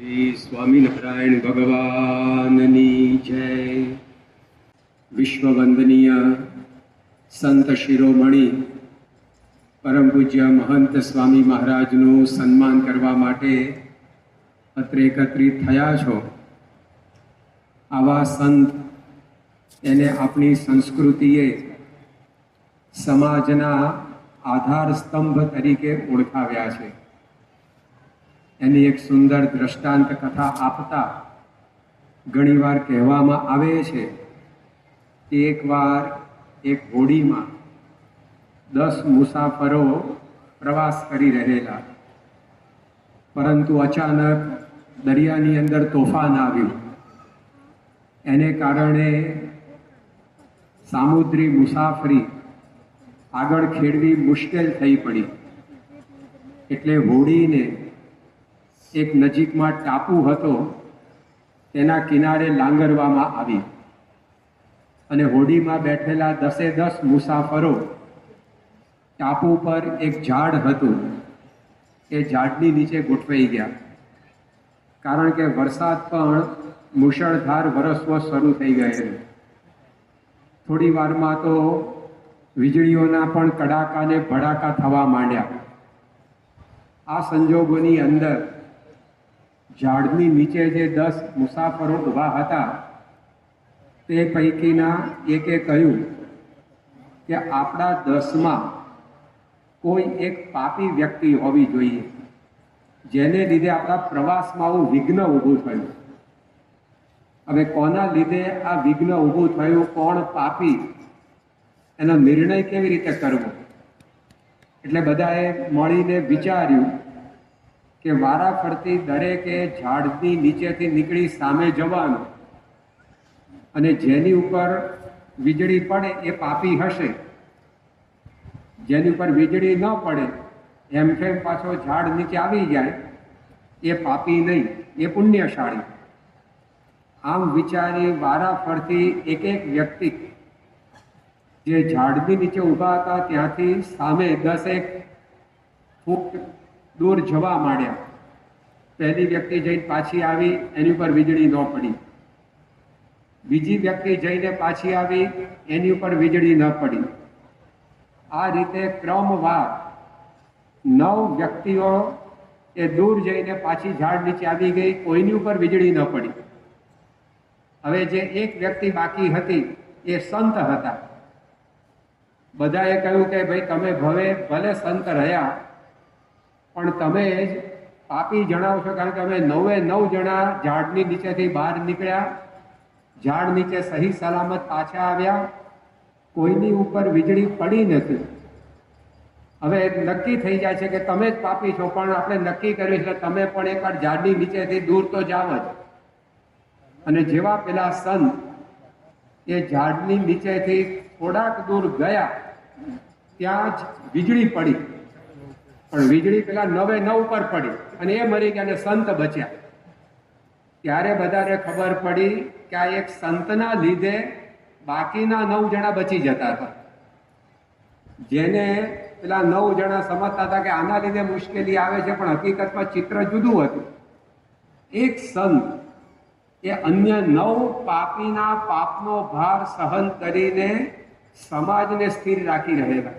શ્રી સ્વામિનારાયણ ભગવાનની જય વિશ્વવંદનીય સંત શિરોમણી પરમ પૂજ્ય મહંત સ્વામી મહારાજનું સન્માન કરવા માટે અત્રે એકત્રિત થયા છો। આવા સંત એને આપણી સંસ્કૃતિએ સમાજના આધાર સ્તંભ તરીકે ઓળખાવ્યા છે। એની એક સુંદર દ્રષ્ટાંત કથા આપતા ઘણીવાર કહેવામાં આવે છે કે એકવાર એક હોડીમાં દસ મુસાફરો પ્રવાસ કરી રહેલા. પરંતુ અચાનક દરિયાની અંદર તોફાન આવ્યું. એને કારણે સામુદ્રી મુસાફરી આગળ ખેડવી મુશ્કેલ થઈ પડી. એટલે હોડીને એક નજીકમાં ટાપુ હતો, તેના કિનારે લાંગરવામાં આવી. અને હોડીમાં બેઠેલા દસે દસ મુસાફરો ટાપુ પર એક ઝાડ હતું. એ ઝાડની નીચે ગોઠવાઈ ગયા. કારણ કે વરસાદ પણ મુશળધાર વરસવો શરૂ થઈ ગયેલો. થોડી વારમાં તો વીજળીઓના પણ કડાકાને ભડાકા થવા માંડ્યા. આ સંજોગોની અંદર ઝાડની નીચે જે દસ મુસાફરો ઊભા હતા, તે પૈકીના એકે કહ્યું કે આપણા દસમાં કોઈ એક પાપી વ્યક્તિ હોવી જોઈએ, જેને લીધે આપણા પ્રવાસમાં આવું વિઘ્ન ઊભું થયું. હવે કોના લીધે આ વિઘ્ન ઊભું થયું, કોણ પાપી, એનો નિર્ણય કેવી રીતે કરવો? એટલે બધાએ મળીને વિચાર્યું કે વારા ફરતી દરેકે ઝાડની નીચેથી નીકળી સામે જવાનું. અને જેની ઉપર વીજળી પડે એ પાપી હશે. જેની ઉપર વીજળી ન પડે, એમ કેમ પાછો ઝાડ નીચે આવી જાય? એ પાપી નહીં, એ પુણ્યશાળી. આમ વિચારી વારા ફરતી એક એક વ્યક્તિ જે ઝાડની નીચે ઊભા હતા ત્યાંથી સામે દસેક ફૂટ દૂર જવા માંડ્યા. પહેલી વ્યક્તિ જઈને પાછી આવી, એની ઉપર વીજળી ન પડી. બીજી વ્યક્તિ જઈને પાછી આવી, એની ઉપર વીજળી ન પડી. આ રીતે ક્રમવાર નવ વ્યક્તિઓ એ દૂર જઈને પાછી ઝાડ નીચે આવી ગઈ, કોઈની ઉપર વીજળી ન પડી. હવે જે એક વ્યક્તિ બાકી હતી, એ સંત હતા. બધાએ કહ્યું કે, ભાઈ, તમે ભવે, ભલે સંત રહ્યા પણ તમે જ પાપી જણાવશો, કારણ કે અમે નવે નવ જણા ઝાડની નીચેથી બહાર નીકળ્યા. ઝાડ નીચે સહી સલામત પાછા આવ્યા. કોઈની ઉપર વીજળી પડી નથી. હવે નક્કી થઈ જાય છે કે તમે જ પાપી છો, પણ આપણે નક્કી કર્યું છે તમે પણ એકવાર ઝાડની નીચેથી દૂર તો જાવ જ. અને જેવા પેલા સંત એ ઝાડની નીચેથી થોડાક દૂર ગયા, ત્યાં જ વીજળી પડી. પણ વીજળી પેલા નવે નવ પર પડી અને એ મરી ગયા અને સંત બચ્યા. ત્યારે બધાને ખબર પડી કે આ એક સંતના લીધે બાકીના નવ જણા બચી જતા હતા. જેને પેલા નવ જણા સમજતા હતા કે આના લીધે મુશ્કેલી આવે છે, પણ હકીકતમાં ચિત્ર જુદું હતું. એક સંત એ અન્ય નવ પાપીના પાપનો ભાર સહન કરીને સમાજને સ્થિર રાખી રહેલા.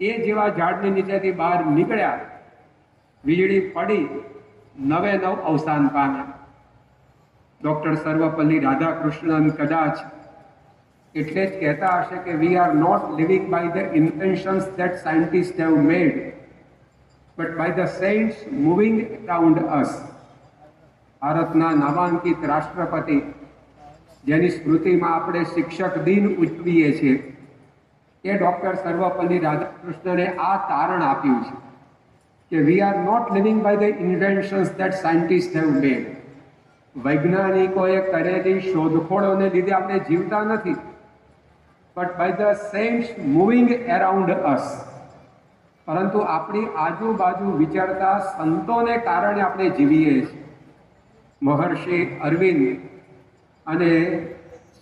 એ જેવા ઝાડની નીચેથી બહાર નીકળ્યા, વીજળી પડી, નવે નવ અવસાન પામ્યા. ડોક્ટર સર્વપલ્લી રાધાકૃષ્ણન કદાચ એટલે જ કહેતા હશે કે we are not living by the inventions that scientist have made but by the saints moving around us ભારતના નામાંકિત રાષ્ટ્રપતિ, જેની સ્મૃતિમાં આપણે શિક્ષક દિન ઉજવીએ છીએ. એ ડૉક્ટર સર્વપલ્લી રાધાકૃષ્ણને આ તારણ આપ્યું છે કે we are not living by the inventions that scientist have made વૈજ્ઞાનિકોએ કરેલી શોધખોળોને લીધે આપણે જીવતા નથી. But by the saints moving around us પરંતુ આપણી આજુબાજુ વિચારતા સંતોને કારણે આપણે જીવીએ છીએ. મહર્ષિ અરવિંદ અને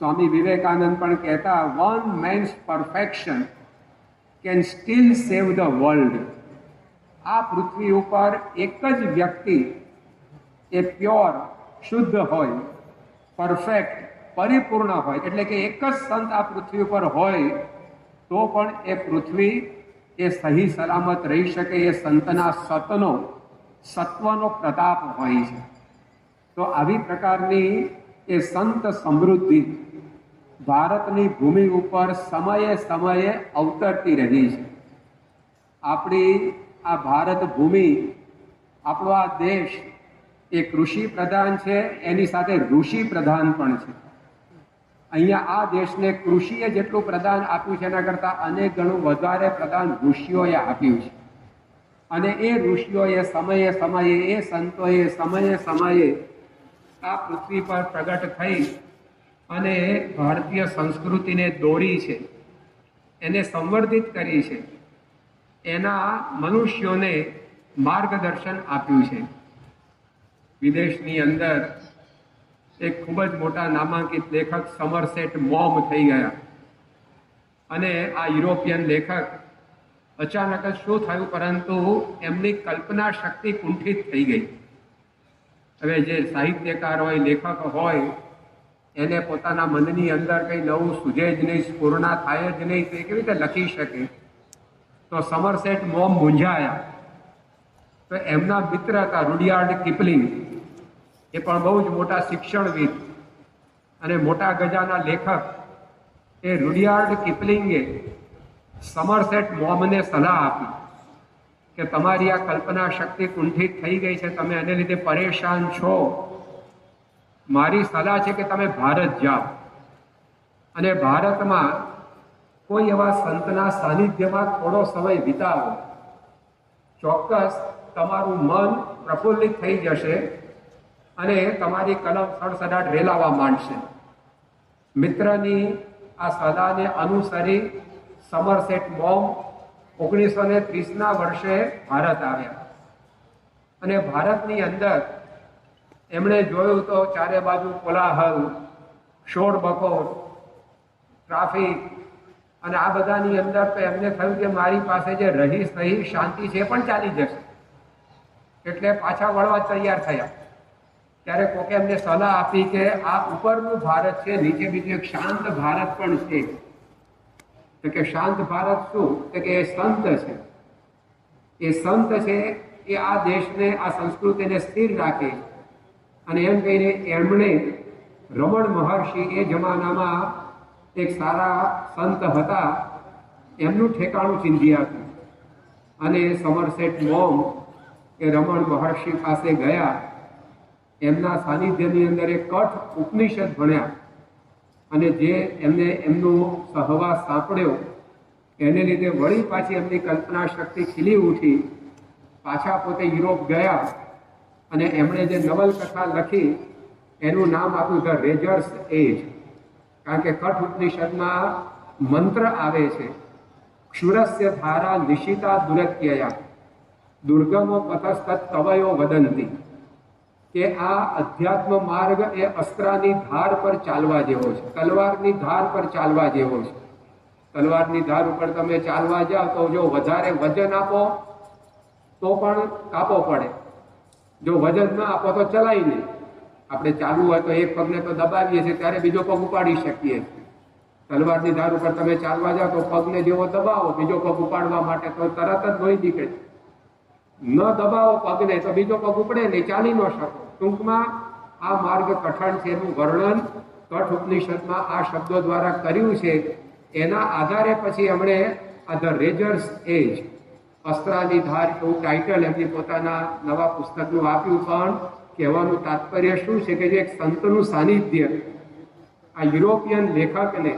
સ્વામી વિવેકાનંદ પણ કહેતા one man's perfection can still save the world આ પૃથ્વી ઉપર એક જ વ્યક્તિ એ પ્યોર શુદ્ધ હોય પરફેક્ટ પરિપૂર્ણ હોય, એટલે કે એક જ સંત આ પૃથ્વી ઉપર હોય, તો પણ એ પૃથ્વી એ સહી સલામત રહી શકે, એ સંતના સતનો, સત્વનો પ્રતાપ હોય છે. તો આવી પ્રકારની એ સંત સમૃદ્ધિ ભારતની ભૂમિ ઉપર સમયે સમયે અવતરતી રહી છે. આપણી આ ભારત ભૂમિ, આપણો આ દેશ એ કૃષિ પ્રધાન છે, એની સાથે ઋષિ પ્રધાન પણ છે. અહીંયા આ દેશને કૃષિએ જેટલું પ્રદાન આપ્યું છે, એના કરતાં અનેક ગણું વધારે પ્રદાન ઋષિઓએ આપ્યું છે. અને એ ઋષિઓએ સમયે સમયે, એ સંતોએ સમયે સમયે આ પૃથ્વી પર પ્રગટ થઈ અને ભારતીય સંસ્કૃતિને દોરી છે, એને સંવર્ધિત કરી છે, એના મનુષ્યોને માર્ગદર્શન આપ્યું છે. વિદેશની અંદર એક ખૂબ જ મોટા નામાંકિત લેખક સમરસેટ મોમ થઈ ગયા. અને આ યુરોપિયન લેખક અચાનક જ શું થયું પરંતુ એમની કલ્પના શક્તિ કુંઠિત થઈ ગઈ. હવે જે સાહિત્યકાર હોય, લેખક હોય એને પોતાના મનની અંદર કંઈ નવું સૂજે જ નહીં, સ્ફૂર્ણા થાય જ નહીં, તે કેવી રીતે લખી શકે? તો સમરસેટ મોમ મૂંઝાયા. તો એમના મિત્ર હતા રૂડિયાર્ડ કિપલિંગ. એ પણ બહુ જ મોટા શિક્ષણવિદ અને મોટા ગજાના લેખક. એ રૂડિયાર્ડ કિપલિંગે સમરસેટ મોમને સલાહ આપી કે તમારી આ કલ્પના શક્તિ કુંઠિત થઈ ગઈ છે, તમે એને લીધે પરેશાન છો. મારી સલાહ છે કે તમે ભારત જાઓ. અને ભારતમાં કોઈ એવા સંતના સાનિધ્યમાં થોડો સમય વિતાવો. ચોક્કસ તમારું મન પ્રફુલ્લિત થઈ જશે અને તમારી કલમ સડસડાટ રેલાવા માંડશે. મિત્રની આ સલાહને અનુસરી સમરસેટ મોમ ઓગણીસો ને ત્રીસના વર્ષે ભારત આવ્યા. અને ભારતની અંદર એમણે જોયું તો ચારે બાજુ કોલાહલ, શોર બકોર ટ્રાફિક અને આ બધાની અંદર તો એમને થયું કે મારી પાસે જે રહી સહી શાંતિ છે એ પણ ચાલી જશે. એટલે પાછા વળવા તૈયાર થયા. ત્યારે કોકે એમને સલાહ આપી કે આ ઉપરનું ભારત છે, નીચે બીજું એક શાંત ભારત પણ છે. તો કે શાંત ભારત શું? તો કે એ સંત છે. એ સંત છે એ આ દેશને, આ સંસ્કૃતિને સ્થિર રાખે. અને એમ કહીને એમણે રમણ મહર્ષિ એ જમાનામાં એક સારા સંત હતા, એમનું ઠેકાણું ચીંધી આપ્યું અને સમરસેટ મોમ એ રમણ મહર્ષિ પાસે ગયા. એમના સાનિધ્યની અંદર એક કઠ ઉપનિષદ ભણ્યા. અને જે એમને એમનો સહવાસ સાંપડ્યો, એને લીધે વળી પાછી એમની કલ્પના શક્તિ ખીલી ઉઠી. પાછા પોતે યુરોપ ગયા. અને એમણે જે નવલકથા લખી, એનું નામ આપ્યું ધ રેજર્સ એજ કારણ કે કઠ ઉપનિષદમાં મંત્ર આવે છે, ક્ષુરસ્ય ધારા નિશિતા દુરત્યયા, દુર્ગમો પથસ્તત તવયો વદંતી. કે આ અધ્યાત્મ માર્ગ એ અસ્ત્રાની ધાર પર ચાલવા જેવો છે, તલવારની ધાર પર ચાલવા જેવો છે. તલવારની ધાર ઉપર તમે ચાલવા જાઓ તો જો વધારે વજન આપો, તો પણ કાપો પડે. જો વજન ના આપો તો ચલાય નહીં. આપણે ચાલવું હોય તો એક પગને તો દબાવીએ છીએ, ત્યારે બીજો પગ ઉપાડી શકીએ તલવારની ધાર ઉપર તમે ચાલવા જાઓ તો પગને જેવો દબાવો, બીજો પગ ઉપાડવા માટે તો તરત જ લોહી નીકળે ન દબાવો પગને તો બીજો પગ ઉપડે નહીં, ચાલી ન શકો. ટૂંકમાં આ માર્ગ કઠણ છે એનું વર્ણન કઠ ઉપનિષદમાં આ શબ્દો દ્વારા કર્યું છે. એના આધારે પછી એમણે આ ધ રેજર્સ એજ અસ્ત્રાની ધાર એવું ટાઇટલ એમને પોતાના નવા પુસ્તકનું આપ્યું, પણ કહેવાનું તાત્પર્ય શું છે કે જે એક સંતનું સાનિધ્ય આ યુરોપિયન લેખકને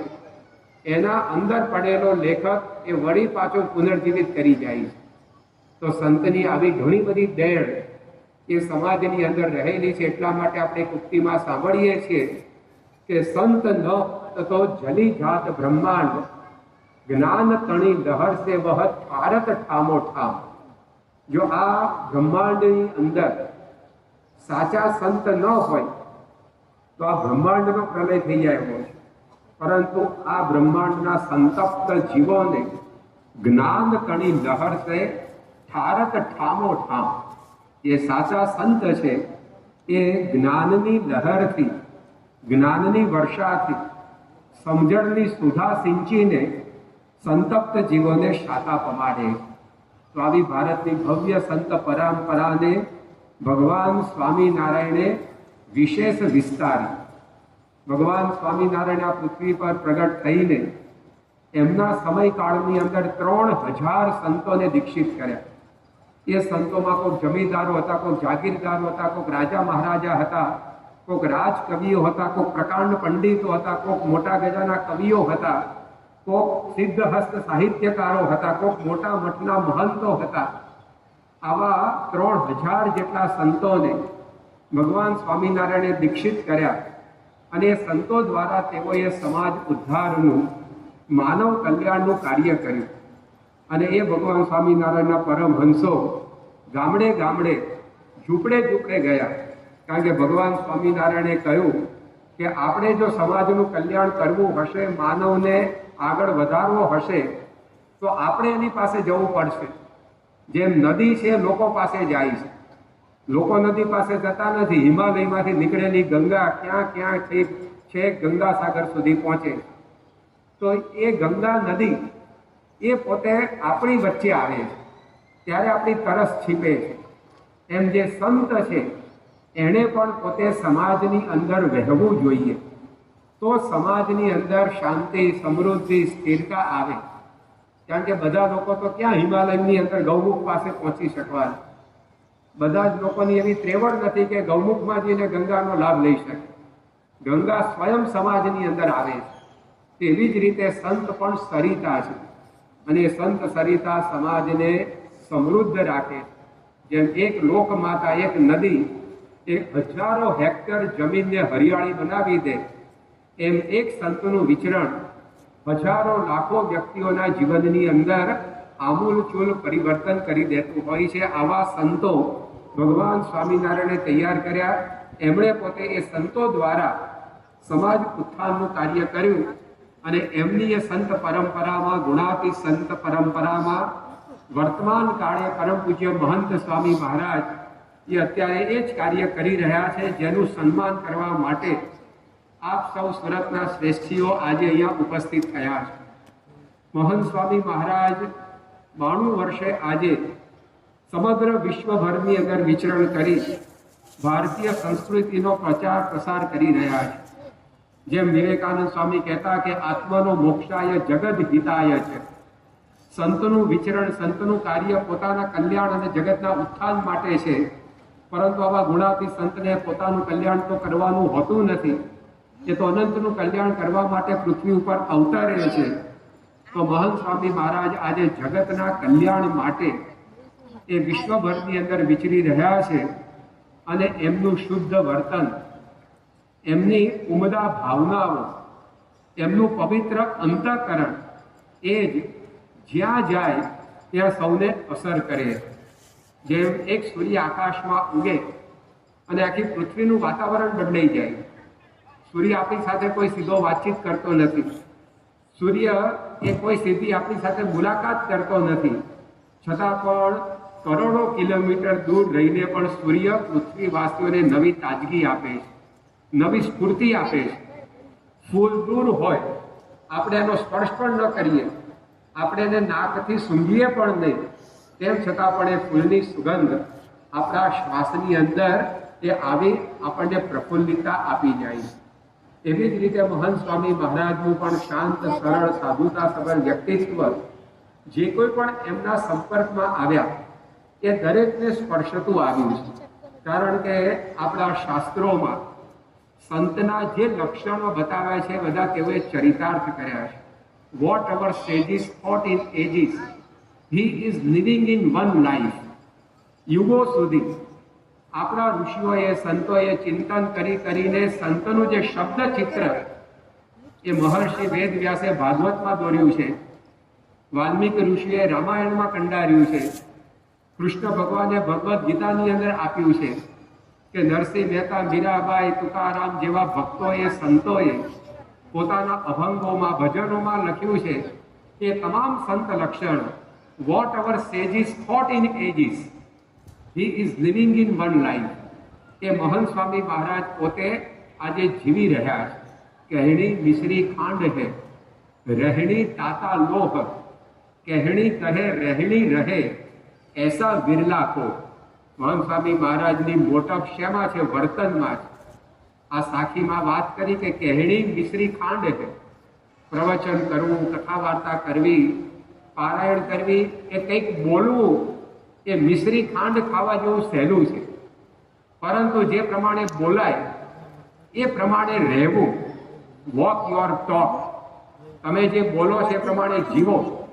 એના અંદર પડેલો લેખક એ વળી પાછો પુનર્જીવિત કરી જાય છે. તો સંતની આવી ઘણી બધી દેણ એ સમાજની અંદર રહેલી છે, એટલા માટે આપણે ઉક્તિમાં સાંભળીએ છીએ કે સંત ન તો જલી જાત બ્રહ્માંડ. જ્ઞાન તણી લહર સે વહત ભારત ઠામો ઠામ. જો આ બ્રહ્માંડની અંદર સાચા સંત ન હોય, તો આ બ્રહ્માંડનો પ્રલય થઈ જાય હોય પરંતુ આ બ્રહ્માંડના સંતપ્ત જીવોને જ્ઞાન કણી લહર છે ઠારત ઠામો ઠામ. એ સાચા સંત છે, એ જ્ઞાનની લહરથી જ્ઞાનની વર્ષાથી, સમજણની સુધા સિંચીને સંતપ્ત જીવોને શાતા પમાડે. સ્વામી ભારતની ભવ્ય સંત પરંપરાને ભગવાન સ્વામિનારાયણે વિશેષ વિસ્તારી. ભગવાન સ્વામિનારાયણ આ પૃથ્વી પર પ્રગટ થઈને એમના સમયકાળની અંદર ત્રણ હજાર સંતોને દીક્ષિત કર્યા. એ સંતોમાં કોઈક જમીનદારો હતા, કોઈક જાગીરદારો હતા, કોઈક રાજા મહારાજા હતા, કોઈક રાજકવિઓ હતા, કોઈક પ્રકાંડ પંડિતો હતા, કોઈક મોટા ગજાના કવિઓ હતા. કોઈક સિદ્ધહસ્ત સાહિત્યકારો હતા, કોક મોટા મઠના મહંતો હતા. આવા ત્રણ હજાર જેટલા સંતોને ભગવાન સ્વામિનારાયણે દીક્ષિત કર્યા અને સંતો દ્વારા તેઓએ સમાજ ઉદ્ધારનું, માનવ કલ્યાણનું કાર્ય કર્યું. અને એ ભગવાન સ્વામિનારાયણના પરમહંસો ગામડે ગામડે ઝૂંપડે ઝૂંપડે ગયા. કારણ કે ભગવાન સ્વામિનારાયણે કહ્યું કે આપણે જો સમાજનું કલ્યાણ કરવું હશે, માનવને આગળ વધારવો હશે, તો આપણે એની પાસે જવું પડશે. જેમ નદી છે, લોકો પાસે જાય છે. લોકો નદી પાસે જતા નથી. હિમાલયમાંથી નીકળેલી ગંગા ક્યાં ક્યાંથી છે ગંગા સાગર સુધી પહોંચે તો એ ગંગા નદી એ પોતે આપણી વચ્ચે આવે છે. ત્યારે આપણી તરસ છીપે છે. એમ જે સંત છે એણે પણ પોતે સમાજની અંદર વહેવું જોઈએ. તો સમાજની અંદર શાંતિ, સમૃદ્ધિ, સ્થિરતા આવે. કારણ કે બધા લોકો તો ક્યાં હિમાલયની અંદર ગૌમુખ પાસે પહોંચી શકવાના? બધા જ લોકોની એવી ત્રેવડ નથી કે ગૌમુખમાં જઈને ગંગાનો લાભ લઈ શકે. ગંગા સ્વયં સમાજની અંદર આવે છે. તેવી જ રીતે સંત પણ સરિતા છે. અને સંત સરિતા સમાજને સમૃદ્ધ રાખે જેમ એક લોકમાતા, એક નદી એ હજારો હેક્ટર જમીનને હરિયાળી બનાવી દે. એમ એક સંતનું વિચરણ હજારો લાખો વ્યક્તિઓના જીવનની અંદર આમૂલચૂલ પરિવર્તન કરી દેતું હોય છે. આવા સંતો ભગવાન સ્વામિનારાયણે તૈયાર કર્યા. એમણે પોતે એ સંતો દ્વારા સમાજ ઉત્થાનનું કાર્ય કર્યું અને એમની એ સંત પરંપરામાં ગુણાતી સંત પરંપરામાં વર્તમાન કાળે પરમ પૂજ્ય મહંત સ્વામી મહારાજ એ અત્યારે એ જ કાર્ય કરી રહ્યા છે, જેનું સન્માન કરવા માટે આપ સૌ સુરતના શ્રેષ્ઠીઓ આજે અહીંયા ઉપસ્થિત થયા છે. મોહન સ્વામી મહારાજ બાણું વર્ષે આજે સમગ્ર વિશ્વભરની અગર વિચરણ કરી ભારતીય સંસ્કૃતિનો પ્રચાર પ્રસાર કરી રહ્યા છે. જેમ વિવેકાનંદ સ્વામી કહેતા કે આત્માનો મોક્ષાય જગત હિતાય છે. સંતનું વિચરણ, સંતનું કાર્ય પોતાના કલ્યાણ અને જગતના ઉત્થાન માટે છે. પરંતુ આવા ગુણાતી સંતને પોતાનું કલ્યાણ તો કરવાનું હોતું નથી. એ તો અનંતનું કલ્યાણ કરવા માટે પૃથ્વી ઉપર અવતરે છે. તો મહંત સ્વામી મહારાજ આજે જગતના કલ્યાણ માટે એ વિશ્વભરની અંદર વિચરી રહ્યા છે અને એમનું શુદ્ધ વર્તન, એમની ઉમદા ભાવનાઓ, એમનું પવિત્ર અંતઃકરણ એ જ જ્યાં જાય ત્યાં સૌને અસર કરે. જેમ એક સૂર્ય આકાશમાં ઉગે અને આખી પૃથ્વીનું વાતાવરણ બદલાઈ જાય. સૂર્ય આપણી સાથે કોઈ સીધો વાતચીત કરતો નથી. સૂર્ય એ કોઈ સીધી આપણી સાથે મુલાકાત કરતો નથી. છતાં પણ કરોડો કિલોમીટર દૂર રહીને પણ સૂર્ય પૃથ્વીવાસીઓને નવી તાજગી આપે છે, નવી સ્ફૂર્તિ આપે છે. ફૂલ દૂર હોય, આપણે એનો સ્પર્શ પણ ન કરીએ. આપણે એને નાકથી સૂંઘીએ પણ નહીં. તેમ છતાં પણ એ ફૂલની સુગંધ આપણા શ્વાસની અંદર એ આવી, આપણને પ્રફુલ્લિતતા આપી જાય. એવી જ રીતે મહંત સ્વામી મહારાજનું પણ શાંત, સરળ સાધુતા સભર વ્યક્તિત્વ જે કોઈ પણ એમના સંપર્કમાં આવ્યા, એ દરેકને સ્પર્શતું આવ્યું છે. કારણ કે આપણા શાસ્ત્રોમાં સંતના જે લક્ષણો બતાવ્યા છે બધા તેઓએ ચરિતાર્થ કર્યા છે. What our stages thought in ages he is living in one life યુગો સુધી આપણા ઋષિઓએ, સંતોએ ચિંતન કરી કરીને સંતનું જે શબ્દ ચિત્ર એ મહર્ષિ વેદ વ્યાસે ભાગવતમાં દોર્યું છે. વાલ્મીકી ઋષિએ રામાયણમાં કંડાર્યું છે. કૃષ્ણ ભગવાને ભગવદ્ ગીતાની અંદર આપ્યું છે કે નરસિંહ મહેતા, મીરાબાઈ, તુકારામ જેવા ભક્તોએ, સંતોએ પોતાના અભંગોમાં, ભજનોમાં લખ્યું છે એ તમામ સંત લક્ષણ what our sages thought in ages. He is living in one life. એ મહંત સ્વામી મહારાજ પોતે આજે જીવી રહ્યા છે કહેણી મિશ્રી ખાંડ હે, રહેણી તાતા લોહ, કહેણી કહે રહેણી રહે, એસા વિરલા કો મહંત સ્વામી મહારાજની મોટપ શેમાં છે વર્તનમાં છે આ સાખીમાં વાત કરી કે કહેણી મિશ્રી ખાંડ છે પ્રવચન કરવું કથા વાર્તા કરવી પારાયણ કરવી એ કંઈક બોલવું, એ મિશ્રી ખાંડ ખાવા જેવું સહેલું છે. પરંતુ જે પ્રમાણે બોલાય, એ પ્રમાણે રહેવું. વોક યોર ટોક તમે જે બોલો છે એ પ્રમાણે જીવો.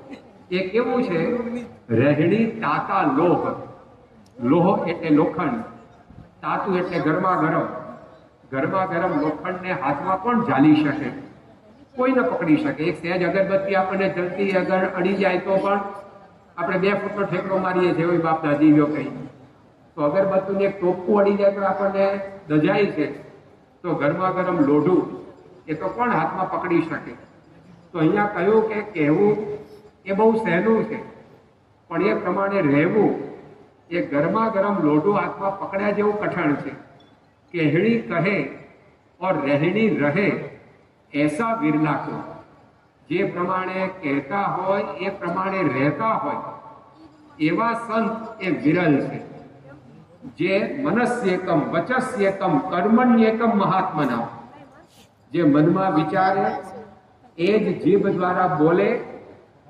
એ કેવું છે? રહેણી તાતા લોહ. લોહ એટલે લોખંડ. તાતું એટલે ગરમા ગરમ ગરમા ગરમ લોખંડને હાથમાં પણ ઝાલી શકે? કોઈ ન પકડી શકે. એક સહેજ અગરબત્તી આપણને જલ્દી અગર અડી જાય તો પણ આપણે બે ફૂટનો ઠેકડો મારીએ છીએ એવી બાપ દાદીઓ કહી તો અગરબત્તીને એક ટોપકું અડી જાય તો આપણને દજાય છે. તો ગરમા ગરમ લોઢું એ તો કોણ હાથમાં પકડી શકે? તો અહીંયા કહ્યું કે કહેવું એ બહુ સહેલું છે. પણ એ પ્રમાણે રહેવું એ ગરમા ગરમ લોઢું હાથમાં પકડ્યા જેવું કઠણ છે. કહેણી કહે ઓર રહેણી રહે એસા વિરલા કો જે પ્રમાણે કહેતા હોય, એ પ્રમાણે રહેતા હોય, એવા સંત એ વિરલ છે. જે મનસ્યેકમ વચસ્યેકમ કર્મણ્યેકમ મહાત્મના. જે મનમાં વિચારે, એ જ જીભ દ્વારા બોલે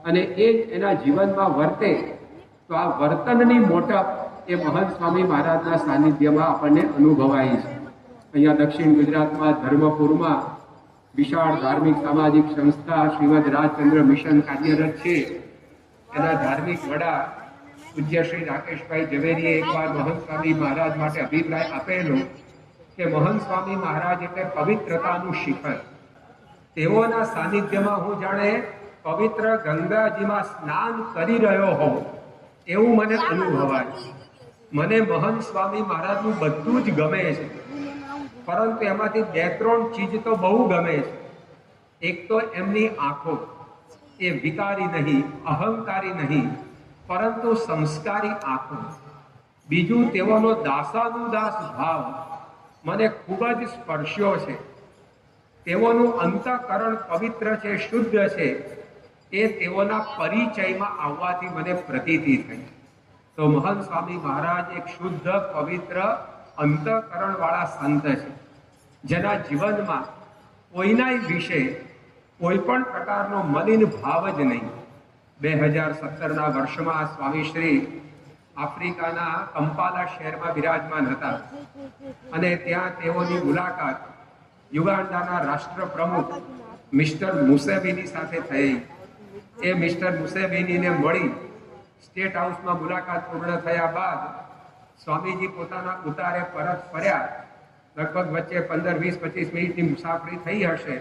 અને એ જ એના જીવનમાં વર્તે, તો આ વર્તનની મોટપ એ મહંત સ્વામી મહારાજના સાનિધ્યમાં આપણને અનુભવાય છે. અહીંયા દક્ષિણ ગુજરાતમાં ધર્મપુરમાં વિશાળ ધાર્મિક, સામાજિક સંસ્થા શ્રીમદ રાજચંદ્ર મિશન કાર્યરત છે. એના ધાર્મિક વડા પૂજ્ય શ્રી રાકેશભાઈ ઝવેરીએ એકવાર મહંત સ્વામી મહારાજ માટે અભિપ્રાય આપેલો કે મહંત સ્વામી મહારાજ એટલે પવિત્રતાનું શિખર. તેઓના સાનિધ્યમાં હું જાણે પવિત્ર ગંગાજીમાં સ્નાન કરી રહ્યો હોઉં, એવું મને અનુભવાય. મને મહંત સ્વામી મહારાજનું બધું જ ગમે છે. પરંતુ એમાંથી બે ત્રણ ચીજ તો બહુ ગમે છે. એક તો એમની આંખો, એ વિકારી નહીં, અહંકારી નહીં, પરંતુ સંસ્કારી આંખો. બીજું તેઓનો દાસાનુદાસ ભાવ મને ખૂબ જ સ્પર્શ્યો છે. તેઓનું અંતઃકરણ પવિત્ર છે, શુદ્ધ છે, એ તેઓના પરિચયમાં આવવાથી મને પ્રતીતિ થઈ. તો મહંત સ્વામી મહારાજ એક શુદ્ધ, પવિત્ર અંતઃકરણ વાળા સંત છે. જેના જીવનમાં કોઈનાય વિશે કોઈ પણ પ્રકારનો મલિન ભાવ જ નહીં. બે હજાર સત્તરના વર્ષમાં સ્વામી શ્રી આફ્રિકાના કંપાલા શહેરમાં બિરાજમાન હતા. અને ત્યાં તેઓની મુલાકાત યુગાન્ડાના રાષ્ટ્ર પ્રમુખ મિસ્ટર મુસેબીની સાથે થઈ. એ મિસ્ટર મુસેબીનીને મળી. સ્ટેટ હાઉસમાં મુલાકાત પૂર્ણ થયા બાદ સ્વામીજી પોતાના ઉતારે પરત ફર્યા. લગભગ વચ્ચે પંદર, વીસ, પચીસ મિનિટની મુસાફરી થઈ હશે.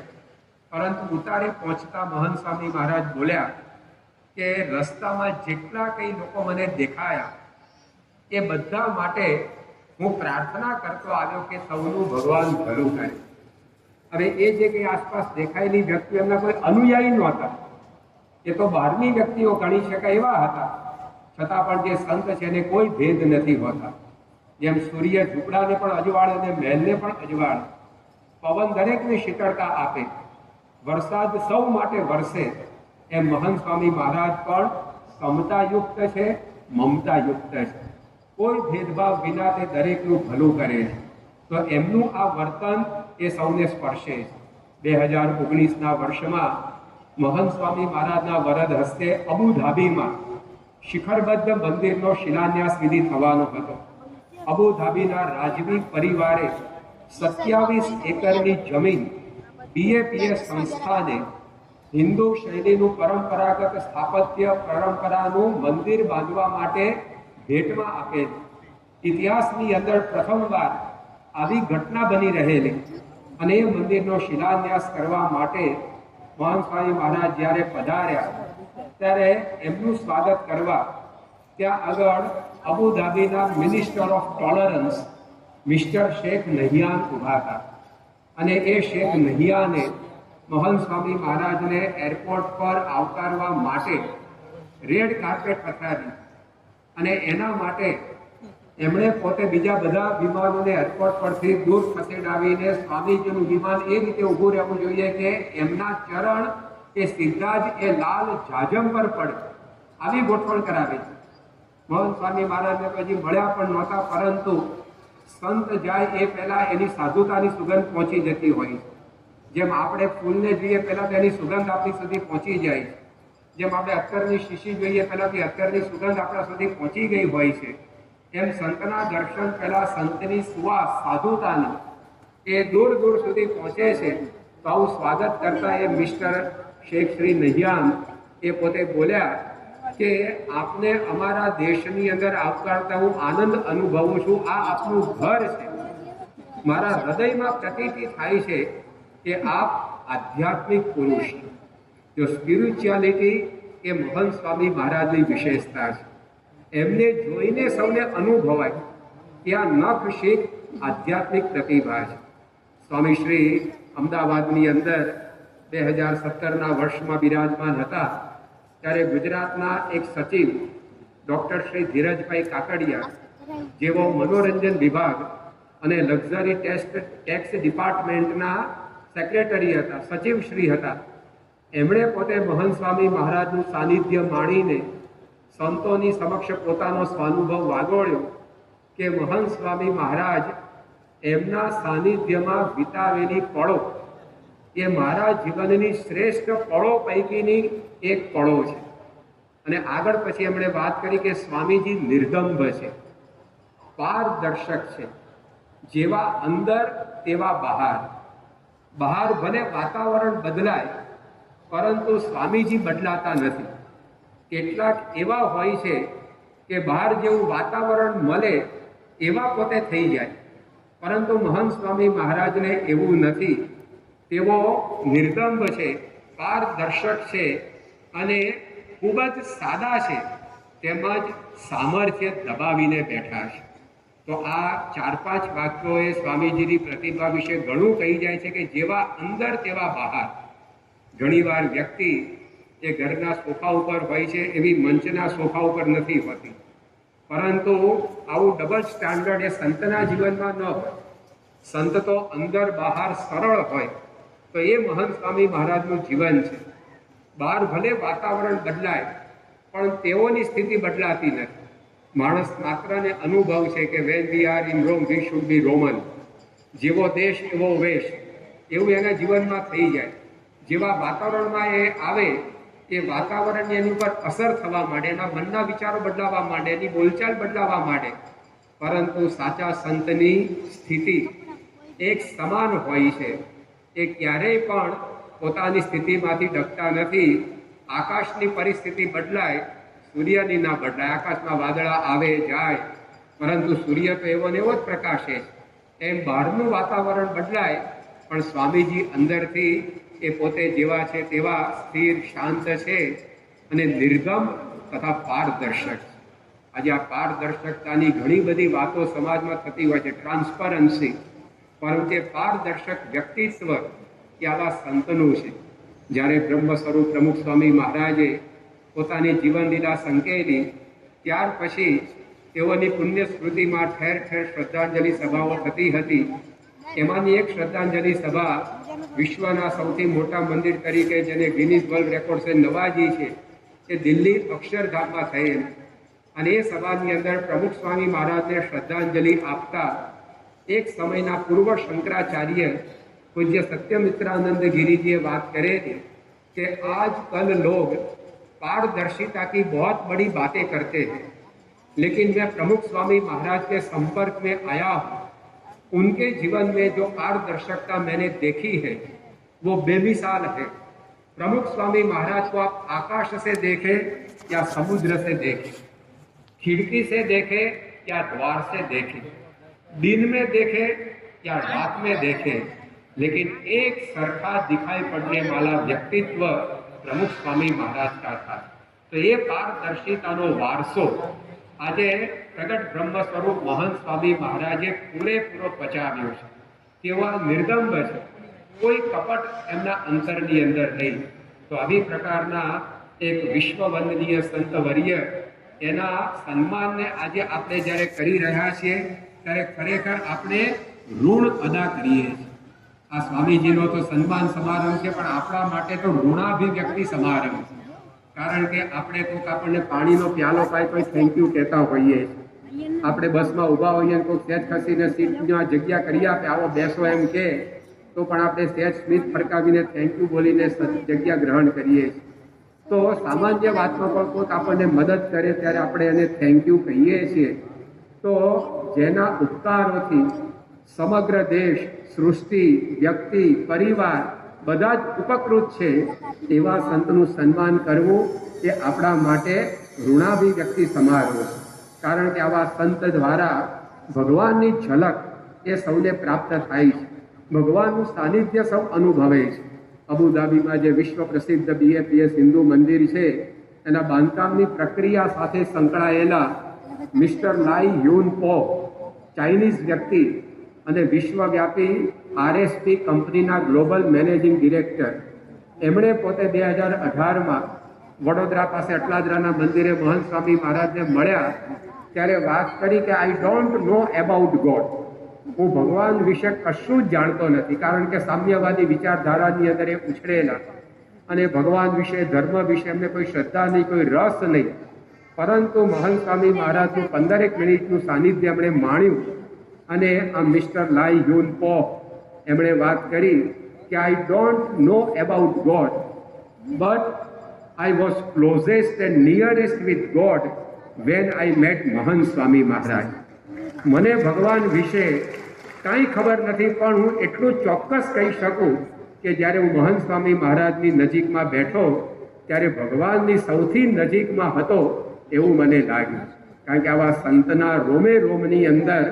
પરંતુ ઉતારે પહોંચતા મહંત સ્વામી મહારાજ બોલ્યા કે રસ્તામાં જેટલા કંઈ લોકો મને દેખાયા, એ બધા માટે હું પ્રાર્થના કરતો આવ્યો કે સૌનું ભગવાન ભલું કરે. હવે એ જે કંઈ આસપાસ દેખાયેલી વ્યક્તિઓ એમના કોઈ અનુયાયી નહોતા. એ તો બહારની વ્યક્તિઓ ગણી શકાય એવા હતા. છતાં પણ જે સંત છે એને કોઈ ભેદ નથી હોતા. જેમ સૂર્ય ઝૂંપડાને પણ અજવાળે અને મહેલને પણ અજવાળે. પવન દરેકને શીતળતા આપે. વરસાદ સૌ માટે વરસે. એમ મહંત સ્વામી મહારાજ પણ સમતાયુક્ત છે, મમતાયુક્ત છે. કોઈ ભેદભાવ વિના તે દરેકનું ભલું કરે છે. તો એમનું આ વર્તન એ સૌને સ્પર્શે બે હજાર ઓગણીસના વર્ષમાં મહંત સ્વામી મહારાજના વરદ હસ્તે અબુધાબીમાં શિખરબદ્ધ મંદિરનો શિલાન્યાસ વિધિ થવાનો હતો. અબુધાબીના રાજવી પરિવારે સત્યાવીસ એકરની જમીન બીએપીએ સંસ્થાને હિન્દુ શૈલીનું પરંપરાગત સ્થાપત્ય પરંપરાનું મંદિર બાંધવા માટે ભેટમાં આપેલ ઇતિહાસની અંદર પ્રથમવાર આવી ઘટના બની રહેલી અને એ મંદિરનો શિલાન્યાસ કરવા માટે મહાન સ્વામી મહારાજ જ્યારે પધાર્યા ત્યારે એમનું સ્વાગત કરવા ત્યાં આગળ અબુધાબીના minister of tolerance mister Sheikh Nahyan ઊભા હતા. અને એ શેખ નહિયાને મોહન સ્વામી મહારાજને એરપોર્ટ પર આવકારવા માટે રેડ કાર્પેટ પથરાવી અને એના માટે એમણે પોતે બીજા બધા વિમાનોને એરપોર્ટ પરથી દૂર ખસેડાવીને સ્વામીજીનું વિમાન એ રીતે ઊભું રહેવું જોઈએ કે એમના ચરણ એ સીધા જ એ લાલ જાજમ પર પડે આવી ગોઠવણ કરાવી છે. મોહન સ્વામી મહારાજને પછી મળ્યા પણ નહોતા, પરંતુ સંત જાય એ પહેલાં એની સાધુતાની સુગંધ પહોંચી જતી હોય જેમ આપણે ફૂલને જોઈએ પહેલાં તેની સુગંધ આપણી સુધી પહોંચી જાય જેમ આપણે અત્તરની શીશી જોઈએ પહેલાથી અત્તરની સુગંધ આપણા સુધી પહોંચી ગઈ હોય છે. એમ સંતના દર્શન પહેલાં સંતની સુવાસ સાધુતાની એ દૂર દૂર સુધી પહોંચે છે. તો આવું સ્વાગત કરતા એ મિસ્ટર શેખ શ્રી નહિયાન એ પોતે બોલ્યા કે આપને અમારા દેશની અંદર આવકારતા હું આનંદ અનુભવું છું. આ આપનું ઘર છે. મારા હૃદયમાં પ્રતીતિ થાય છે કે આપ આધ્યાત્મિક પુરુષ. જો સ્પિરિચ્યુઆલિટી એ મોહન સ્વામી મહારાજની વિશેષતા છે. એમને જોઈને સૌને અનુભવાય કે આ નખ શીખ આધ્યાત્મિક પ્રતિભા છે. સ્વામી શ્રી અમદાવાદની અંદર બે હજાર સત્તરના વર્ષમાં બિરાજમાન હતા, ત્યારે ગુજરાતના એક સચિવ, ડૉક્ટર શ્રી ધીરજભાઈ કાકડિયા જેવો મનોરંજન વિભાગ અને લક્ઝરી ટેસ્ટ, ટેક્સ ડિપાર્ટમેન્ટના સેક્રેટરી હતા, સચિવ શ્રી હતા. એમણે પોતે મહંત સ્વામી મહારાજનું સાનિધ્ય માણીને સંતોની સમક્ષ પોતાનો સ્વાનુભવ વાગોળ્યો કે મહંત સ્વામી મહારાજ એમના સાનિધ્યમાં વિતાવેલી પળો એ મારા જીવનની શ્રેષ્ઠ પળો પૈકીની એક પળો છે. અને આગળ પછી એમણે વાત કરી કે સ્વામીજી નિર્ગંભ છે. પારદર્શક છે. જેવા અંદર તેવા બહાર. બહાર ભલે વાતાવરણ બદલાય, પરંતુ સ્વામીજી બદલાતા નથી. કેટલાક એવા હોય છે કે બહાર જેવું વાતાવરણ મળે એવા પોતે થઈ જાય. પરંતુ મહંત સ્વામી મહારાજને એવું નથી. તેઓ નિર્દંભ છે, પારદર્શક છે અને ખૂબ જ સાદા છે. તેમજ સામર્થ્ય દબાવીને બેઠા છે. તો આ ચાર પાંચ વાક્યોએ સ્વામીજીની પ્રતિભા વિશે ઘણું કહી જાય છે કે જેવા અંદર તેવા બહાર. ઘણીવાર વ્યક્તિ એ ઘરના સોફા ઉપર હોય છે એવી મંચના સોફા ઉપર નથી હોતી. પરંતુ આવું ડબલ સ્ટાન્ડર્ડ એ સંતના જીવનમાં ન હોય. સંત તો અંદર બહાર સરળ હોય. તો એ મહંત સ્વામી મહારાજનું જીવન છે. બહાર ભલે વાતાવરણ બદલાય, પણ તેઓની સ્થિતિ બદલાતી નથી. માણસ માત્રને અનુભવ છે કે when we are in Rome we should be Roman જેવો દેશ, એવો વેશ. એવું એના જીવનમાં થઈ જાય. જેવા વાતાવરણમાં એ આવે, એ વાતાવરણ એની ઉપર અસર થવા માંડે, એના મનના વિચારો બદલાવા માંડે, એની બોલચાલ બદલાવા માંડે. પરંતુ સાચા સંતની સ્થિતિ એક સમાન હોય છે. એ ક્યારેય પણ પોતાની સ્થિતિમાંથી ડગતા નથી. આકાશની પરિસ્થિતિ બદલાય, સૂર્યની ના બદલાય. આકાશમાં વાદળા આવે, જાય. પરંતુ સૂર્ય તો એવો ને એવો જ પ્રકાશે. એમ બહારનું વાતાવરણ બદલાય, પણ સ્વામીજી અંદરથી એ પોતે જેવા છે તેવા સ્થિર, શાંત છે અને નિર્ગમ તથા પારદર્શક. આજે આ પારદર્શકતાની ઘણી બધી વાતો સમાજમાં થતી હોય છે. ટ્રાન્સપરન્સી પરંતુ એ પારદર્શક વ્યક્તિત્વ ત્યાંના સંતનું છે. જ્યારે બ્રહ્મ સ્વરૂપ પ્રમુખ સ્વામી મહારાજે પોતાની જીવન લીલા સંકેલી, ત્યાર પછી તેઓની પુણ્ય સ્મૃતિમાં ઠેર ઠેર શ્રદ્ધાંજલિ સભાઓ થતી હતી. એમાંની એક શ્રદ્ધાંજલિ સભા વિશ્વના સૌથી મોટા મંદિર તરીકે, જેને ગિનિસ વર્લ્ડ રેકોર્ડ્સે નવાજી છે એ દિલ્હી અક્ષરધામમાં થયેલ. અને એ સભાની અંદર પ્રમુખ સ્વામી મહારાજને શ્રદ્ધાંજલિ આપતા એક સમયના પૂર્વ શંકરાચાર્ય પૂજ્ય सत्यमित्रानंद गिरी जी बात करे थे कि आज कल लोग पारदर्शिता की बहुत बड़ी बातें करते हैं लेकिन मैं प्रमुख स्वामी महाराज के संपर्क में आया हूँ उनके जीवन में जो पारदर्शकता मैंने देखी है वो बेमिसाल है प्रमुख स्वामी महाराज को आप आकाश से देखें या समुद्र से देखें खिड़की से देखें या द्वार से देखें दिन में देखें या रात में देखें लेकिन एक सरखा दिखाई पड़ने वाला व्यक्तित्व प्रमुख स्वामी महाराज का था तो ये પારદર્શિતાનો વારસો આજે પ્રગટ બ્રહ્મ સ્વરૂપ મહંત સ્વામી મહારાજે પૂરેપૂરો પચાવ્યો છે તેવા નિર્દંભ છે કોઈ કપટ એમના અંતરની અંદર નહીં તો આવી પ્રકારના એક વિશ્વ વંદનીય સંત વર્ય એના સન્માનને આજે આપણે જ્યારે કરી રહ્યા છીએ ત્યારે ખરેખર આપણે ઋણ અદા કરીએ આ સ્વામીજીનો તો સન્માન સમારંભ છે, પણ આપણા માટે તો ઋણાભિવ્યક્તિ સમારંભ છે. કારણ કે આપણે કોઈક આપણને પાણીનો પ્યાલો પાય તો થેન્ક યુ કહેતા હોઈએ. આપણે બસમાં ઊભા હોઈએ કોઈક સેજ ખસીને સીટમાં જગ્યા કરી આપે, આવો બેસો એમ કે, તો પણ આપણે સેજ સ્મિત ફરકાવીને થેન્ક યુ બોલીને જગ્યા ગ્રહણ કરીએ તો સામાન્ય વાતમાં પણ કોઈક આપણને મદદ કરે ત્યારે આપણે એને થેન્ક યુ કહીએ છીએ. તો જેના ઉપકારોથી સમગ્ર દેશ, સૃષ્ટિ, વ્યક્તિ, પરિવાર બધા જ ઉપકૃત છે, એવા સંતનું સન્માન કરવું એ આપણા માટે ઋણાભિવ્યક્તિ સમારોહ છે. કારણ કે આવા સંત દ્વારા ભગવાનની ઝલક એ સૌને પ્રાપ્ત થાય છે. ભગવાનનું સાનિધ્ય સૌ અનુભવે છે. અબુધાબીમાં જે વિશ્વ પ્રસિદ્ધ બીએપીએસ હિન્દુ મંદિર છે, એના બાંધકામની પ્રક્રિયા સાથે સંકળાયેલા મિસ્ટર લાઈ યુન પો, ચાઇનીઝ વ્યક્તિ અને વિશ્વવ્યાપી આરએસપી કંપનીના ગ્લોબલ મેનેજિંગ ડિરેક્ટર. એમણે પોતે બે હજાર અઢારમાં વડોદરા પાસે અટલાદરાના મંદિરે મહંત સ્વામી મહારાજને મળ્યા ત્યારે વાત કરી કે I don't know about God હું ભગવાન વિશે કશું જ જાણતો નથી, કારણ કે સામ્યવાદી વિચારધારાની અંદર એ ઉછળેલા અને ભગવાન વિશે, ધર્મ વિશે એમને કોઈ શ્રદ્ધા નહીં, કોઈ રસ નહીં. પરંતુ મહંત સ્વામી મહારાજનું પંદરેક મિનિટનું સાનિધ્ય એમણે માણ્યું અને આ મિસ્ટર લાઈ યુન પોપ એમણે વાત કરી કે I don't know about God but I was closest and nearest with God when I met Mahant Swami Maharaj. મને ભગવાન વિશે કાંઈ ખબર નથી, પણ હું એટલું ચોક્કસ કહી શકું કે જ્યારે હું મહંત સ્વામી મહારાજની નજીકમાં બેઠો, ત્યારે ભગવાનની સૌથી નજીકમાં હતો એવું મને લાગ્યું. કારણ કે આવા સંતના રોમે રોમની અંદર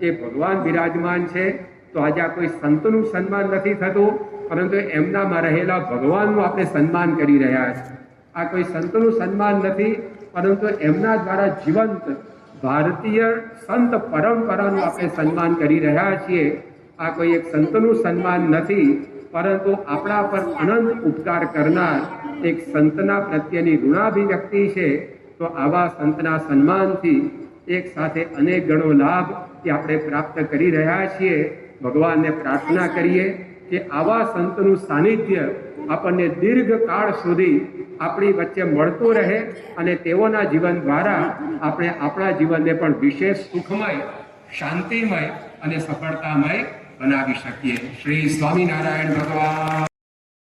એ ભગવાન બિરાજમાન છે, તો આજે આ કોઈ સંતનું સન્માન નથી થતું, પરંતુ એમનામાં રહેલા ભગવાનનું આપણે સન્માન કરી રહ્યા છીએ આ કોઈ સંતનું સન્માન નથી, પરંતુ એમના દ્વારા જીવંત ભારતીય સંત પરંપરાનું આપણે સન્માન કરી રહ્યા છીએ. આ કોઈ એક સંતનું સન્માન નથી, પરંતુ આપણા પર અનંત ઉપકાર કરનાર એક સંતના પ્રત્યેની ઋણાભિવ્યક્તિ છે. તો આવા સંતના સન્માનથી એક સાથે અનેક ગણો લાભ એ આપણે પ્રાપ્ત કરી રહ્યા છીએ. ભગવાનને પ્રાર્થના કરીએ કે આવા સંતનું સાનિધ્ય આપણને દીર્ઘકાળ સુધી આપણી વચ્ચે મળતું રહે અને તેઓના જીવન દ્વારા આપણે આપણા જીવનને પણ વિશેષ સુખમય, શાંતિમય અને સફળતામય બનાવી શકીએ. શ્રી સ્વામિનારાયણ ભગવાન.